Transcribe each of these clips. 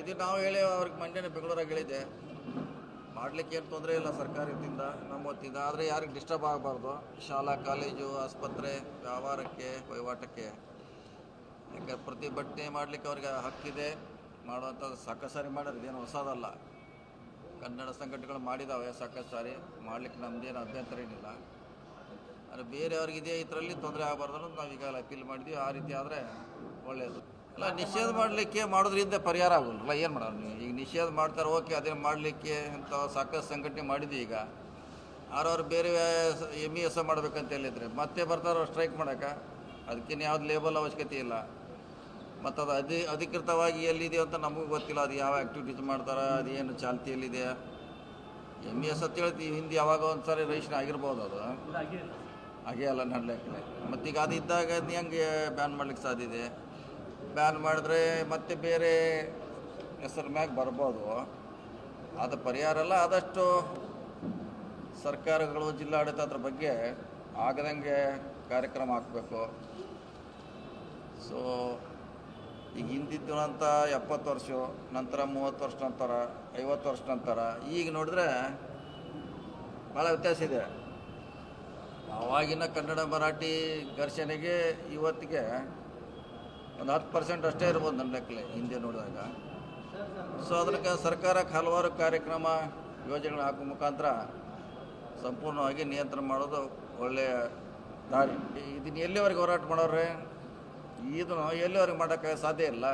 ಇದು ನಾವು ಹೇಳಿ ಅವ್ರಿಗೆ ಮಂಡ್ಯನೇ ಬೆಂಗಳೂರಾಗ ಹೇಳಿದ್ದೆ. ಮಾಡಲಿಕ್ಕೆ ಏನು ತೊಂದರೆ ಇಲ್ಲ ಸರ್ಕಾರದಿಂದ ನಮ್ಮ ಆದರೆ ಯಾರಿಗೆ ಡಿಸ್ಟರ್ಬ್ ಆಗಬಾರ್ದು. ಶಾಲಾ, ಕಾಲೇಜು, ಆಸ್ಪತ್ರೆ, ವ್ಯವಹಾರಕ್ಕೆ, ವಹಿವಾಟಕ್ಕೆ. ಯಾಕೆ ಪ್ರತಿಭಟನೆ ಮಾಡಲಿಕ್ಕೆ ಅವ್ರಿಗೆ ಹಕ್ಕಿದೆ. ಮಾಡುವಂಥದ್ದು ಸಾಕಷ್ಟು ಸಾರಿ ಮಾಡೋದು ಹೊಸದಲ್ಲ. ಕನ್ನಡ ಸಂಘಟನೆಗಳು ಮಾಡಿದ್ದಾವೆ ಸಾಕಷ್ಟು ಸಾರಿ ಮಾಡಲಿಕ್ಕೆ ನಮ್ಮದೇನು ಅಭ್ಯಂತರ ಏನಿಲ್ಲ. ಆದರೆ ಬೇರೆಯವ್ರಿಗೆ ಇದೇ ಇದರಲ್ಲಿ ತೊಂದರೆ ಆಗಬಾರ್ದು ನಾವು ಈಗಾಗಲೇ ಅಪೀಲ್ ಮಾಡಿದ್ವಿ. ಆ ರೀತಿ ಆದರೆ ಒಳ್ಳೆಯದು ಅಲ್ಲ ನಿಷೇಧ ಮಾಡಲಿಕ್ಕೆ ಮಾಡೋದ್ರಿಂದ ಪರಿಹಾರ ಆಗೋಲ್ಲ ಏನು ಮಾಡೋರು ನೀವು? ಈಗ ನಿಷೇಧ ಮಾಡ್ತಾರೆ ಓಕೆ ಅದೇನು ಮಾಡಲಿಕ್ಕೆ ಅಂತ ಸಾಕಷ್ಟು ಸಂಘಟನೆ ಮಾಡಿದ್ವಿ ಈಗ. ಯಾರವ್ರು ಬೇರೆ ಎಂ ಇ ಎಸ್ ಮಾಡ್ಬೇಕಂತ ಹೇಳಿದ್ರೆ ಮತ್ತೆ ಬರ್ತಾರೋ ಸ್ಟ್ರೈಕ್ ಮಾಡೋಕೆ? ಅದಕ್ಕೇನು ಯಾವ್ದು ಲೇಬಲ್ ಅವಶ್ಯಕತೆ ಇಲ್ಲ. ಮತ್ತು ಅದು ಅಧಿ ಅಧಿಕೃತವಾಗಿ ಎಲ್ಲಿದೆ ಅಂತ ನಮಗೂ ಗೊತ್ತಿಲ್ಲ. ಅದು ಯಾವ ಆ್ಯಕ್ಟಿವಿಟೀಸ್ ಮಾಡ್ತಾರೆ ಅದು ಏನು ಚಾಲ್ತಿಯಲ್ಲಿದೆ ಎಂ ಇ ಎಸ್ ಅಂತ ಹೇಳ್ತೀವಿ ಹಿಂದೆ ಯಾವಾಗ ಒಂದು ಸಾರಿ ರಿಜಿಸ್ಟ್ರೇಷನ್ ಆಗಿರ್ಬೋದು ಅದು. ಹಾಗೆ ಅಲ್ಲ ನಡ್ಲಿಕ್ಕೆ ಮತ್ತೀಗ ಅದು ಇದ್ದಾಗ ಅದು ಹೆಂಗೆ ಬ್ಯಾನ್ ಮಾಡ್ಲಿಕ್ಕೆ ಸಾಧ್ಯ ಇದೆ? ಬ್ಯಾನ್ ಮಾಡಿದ್ರೆ ಮತ್ತೆ ಬೇರೆ ಹೆಸರು ಮ್ಯಾಗ ಬರ್ಬೋದು. ಅದು ಪರಿಹಾರ ಎಲ್ಲ ಆದಷ್ಟು ಸರ್ಕಾರಗಳು, ಜಿಲ್ಲಾಡಳಿತ ಅದ್ರ ಬಗ್ಗೆ ಆಗದಂಗೆ ಕಾರ್ಯಕ್ರಮ ಹಾಕಬೇಕು. ಸೊ ಈಗ ಹಿಂದಿದ್ದು ಅಂತ ಎಪ್ಪತ್ತು ವರ್ಷ, ನಂತರ ಮೂವತ್ತು ವರ್ಷ ನಂತರ, ಐವತ್ತು ವರ್ಷ ನಂತರ, ಈಗ ನೋಡಿದ್ರೆ ಭಾಳ ವ್ಯತ್ಯಾಸ ಇದೆ. ಆವಾಗಿನ ಕನ್ನಡ ಮರಾಠಿ ಘರ್ಷಣೆಗೆ, ಇವತ್ತಿಗೆ ಒಂದು ಹತ್ತು ಪರ್ಸೆಂಟ್ ಅಷ್ಟೇ ಇರ್ಬೋದು ನನ್ನ ಲೆಕ್ಕಲೆ ಹಿಂದೆ ನೋಡಿದಾಗ. ಸೊ ಅದಕ್ಕೆ ಸರ್ಕಾರಕ್ಕೆ ಹಲವಾರು ಕಾರ್ಯಕ್ರಮ ಯೋಜನೆಗಳು ಹಾಕೋ ಮುಖಾಂತರ ಸಂಪೂರ್ಣವಾಗಿ ನಿಯಂತ್ರಣ ಮಾಡೋದು ಒಳ್ಳೆಯ ದಾರಿ. ಇದನ್ನು ಎಲ್ಲಿವರೆಗೆ ಹೋರಾಟ ಮಾಡೋರೆ ಇದನ್ನು ಎಲ್ಲಿವರೆಗೆ ಮಾಡೋಕ್ಕೆ ಸಾಧ್ಯ ಇಲ್ಲ.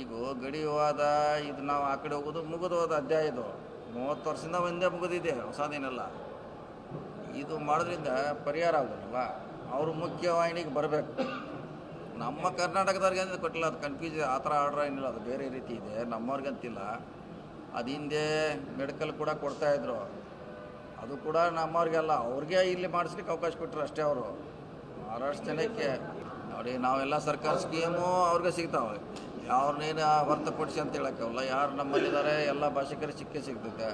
ಈಗ ಗಡಿವಾದ ಇದು ನಾವು ಆ ಕಡೆ ಹೋಗೋದು, ಮುಗಿದು ಹೋದ ಅಧ್ಯಾಯ ಇದು. ಮೂವತ್ತು ವರ್ಷದಿಂದ ಒಂದೇ ಮುಗಿದಿದೆ ಹೊಸದೇನಲ್ಲ ಇದು ಮಾಡೋದ್ರಿಂದ ಪರಿಹಾರ ಆಗೋದಿಲ್ಲ ಅವರು ಮುಖ್ಯವಾಹಿನಿಗೆ ಬರಬೇಕು. ನಮ್ಮ ಕರ್ನಾಟಕದವ್ರಿಗೆ ಅಂತ ಕೊಟ್ಟಿಲ್ಲ, ಅದು ಕನ್ಫ್ಯೂಸ್ ಆ ಥರ ಆರ್ಡ್ರ್ ಏನಿಲ್ಲ, ಅದು ಬೇರೆ ರೀತಿ ಇದೆ, ನಮ್ಮವ್ರಿಗಂತಿಲ್ಲ. ಅದು ಹಿಂದೆ ಮೆಡಿಕಲ್ ಕೂಡ ಕೊಡ್ತಾಯಿದ್ರು ಅದು ಕೂಡ ನಮ್ಮವ್ರಿಗೆಲ್ಲ, ಅವ್ರಿಗೆ ಇಲ್ಲಿ ಮಾಡಿಸ್ಲಿಕ್ಕೆ ಅವಕಾಶ ಕೊಟ್ಟರು ಅಷ್ಟೇ ಅವರು. ಮಹಾರಾಷ್ಟ್ರ ಜನಕ್ಕೆ, ನೋಡಿ, ನಾವೆಲ್ಲ ಸರ್ಕಾರ ಸ್ಕೀಮು ಅವ್ರಿಗೆ ಸಿಗ್ತಾವೆ. ಯಾರನ್ನೇನು ಹೊರತುಪಡಿಸಿ ಅಂತ ಹೇಳೋಕ್ಕಾಗಲ್ಲ ಯಾರು ನಮ್ಮಲ್ಲಿದ್ದಾರೆ, ಎಲ್ಲ ಭಾಷಿಕರಿಗೆ ಸಿಕ್ಕೇ ಸಿಗ್ತೈತೆ.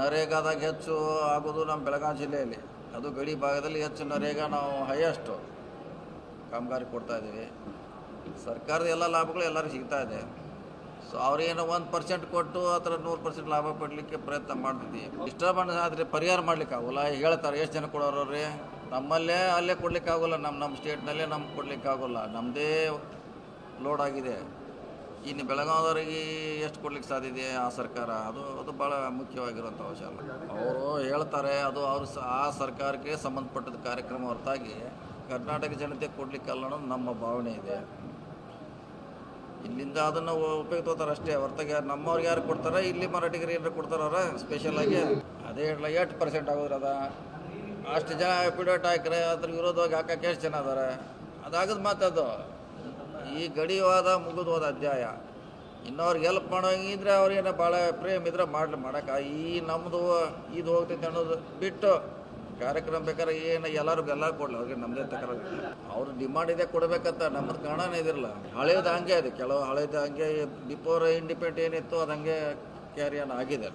ನರೇಗಾದಾಗ ಹೆಚ್ಚು ಆಗೋದು ನಮ್ಮ ಬೆಳಗಾವಿ ಜಿಲ್ಲೆಯಲ್ಲಿ. ಅದು ಗಡಿ ಭಾಗದಲ್ಲಿ ಹೆಚ್ಚು ನರೇಗಾ ನಾವು ಹೈಯೆಸ್ಟು ಕಾಮಗಾರಿ ಕೊಡ್ತಾ ಇದ್ದೀವಿ. ಸರ್ಕಾರದ ಎಲ್ಲ ಲಾಭಗಳು ಎಲ್ಲರಿಗೂ ಸಿಗ್ತಾ ಇದೆ. ಸೊ ಅವ್ರೇನೋ ಒಂದು ಪರ್ಸೆಂಟ್ ಕೊಟ್ಟು ಆ ಥರ ನೂರು ಪರ್ಸೆಂಟ್ ಲಾಭ ಪಡಲಿಕ್ಕೆ ಪ್ರಯತ್ನ ಮಾಡ್ತಿದ್ವಿ. ಡಿಸ್ಟರ್ಬೆನ್ಸ್ ಆದರೆ ಪರಿಹಾರ ಮಾಡ್ಲಿಕ್ಕೆ ಆಗೋಲ್ಲ. ಹೇಳ್ತಾರೆ, ಎಷ್ಟು ಜನ ಕೊಡೋರವ್ರಿ? ನಮ್ಮಲ್ಲೇ ಅಲ್ಲೇ ಕೊಡಲಿಕ್ಕಾಗಲ್ಲ ನಮ್ಮ ನಮ್ಮ ಸ್ಟೇಟ್ನಲ್ಲೇ ನಮ್ಗೆ ಕೊಡಲಿಕ್ಕಾಗಲ್ಲ ನಮ್ಮದೇ ಲೋಡ್ ಆಗಿದೆ. ಇನ್ನು ಬೆಳಗಾವಿದವ್ರಿಗೆ ಎಷ್ಟು ಕೊಡ್ಲಿಕ್ಕೆ ಸಾಧ್ಯ ಇದೆ ಆ ಸರ್ಕಾರ? ಅದು ಅದು ಭಾಳ ಮುಖ್ಯವಾಗಿರುವಂಥ ವಿಷಯ ಅವರು ಹೇಳ್ತಾರೆ, ಅದು ಅವ್ರ ಆ ಸರ್ಕಾರಕ್ಕೆ ಸಂಬಂಧಪಟ್ಟದ ಕಾರ್ಯಕ್ರಮ ಹೊರತಾಗಿ ಕರ್ನಾಟಕ ಜನತೆ ಕೊಡ್ಲಿಕ್ಕಲ್ಲ ಅನ್ನೋದು ನಮ್ಮ ಭಾವನೆ ಇದೆ. ಇಲ್ಲಿಂದ ಅದನ್ನು ಉಪಯೋಗ ತಗೋತಾರೆ ಅಷ್ಟೇ. ಹೊರತಾಗಿ ನಮ್ಮವ್ರಿಗೆ ಯಾರು ಕೊಡ್ತಾರೆ? ಇಲ್ಲಿ ಮರಾಠಿಗರು ಏನಾರು ಕೊಡ್ತಾರ ಸ್ಪೆಷಲ್ ಆಗಿ ಅದೇ ಹೇಳಲ್ಲ ಎಷ್ಟು ಪರ್ಸೆಂಟ್ ಆಗೋದ್ರ ಅದ. ಅಷ್ಟು ಜನ ಪಿಡೋಟ್ ಹಾಕ್ರೆ ಅದ್ರ ವಿರೋಧವಾಗಿ ಹಾಕಕ್ಕೆ ಎಷ್ಟು ಜನ ಅದಾರೆ? ಅದಾಗದ ಮಾತದು ಈ ಗಡಿವಾದ ಮುಗಿದೋದ ಅಧ್ಯಾಯ. ಇನ್ನವ್ರಿಗೆ ಹೆಲ್ಪ್ ಮಾಡೋಂಗಿದ್ರೆ ಅವ್ರಿಗೇನೋ ಭಾಳ ಪ್ರೇಮ್ ಇದ್ರೆ ಮಾಡ್ಲಿ, ಮಾಡೋಕೆ ಈ ನಮ್ಮದು ಇದು ಹೋಗ್ತೈತೆ ಅನ್ನೋದು ಬಿಟ್ಟು ಕಾರ್ಯಕ್ರಮ ಬೇಕಾದ್ರೆ ಏನು ಎಲ್ಲರಿಗೂ ಎಲ್ಲ ಕೊಡಲಿ, ಅವ್ರಿಗೆ ನಮ್ಮದೇ ತಕರ ಅವ್ರ ಡಿಮಾಂಡ್ ಇದೆ ಕೊಡಬೇಕಂತ ನಮ್ಮದು ಕಾರಣನೇ ಇದಿರಲ್ಲ. ಹಳೇದು ಹಂಗೆ ಇದೆ ಕೆಲವು ಹಳೇದು ಹಂಗೆ ಬಿಫೋರ್ ಇಂಡಿಪೆಂಡೆಂಟ್ ಏನಿತ್ತು ಅದಂಗೆ ಹಂಗೆ ಕ್ಯಾರಿಯನ್ ಆಗಿದೆ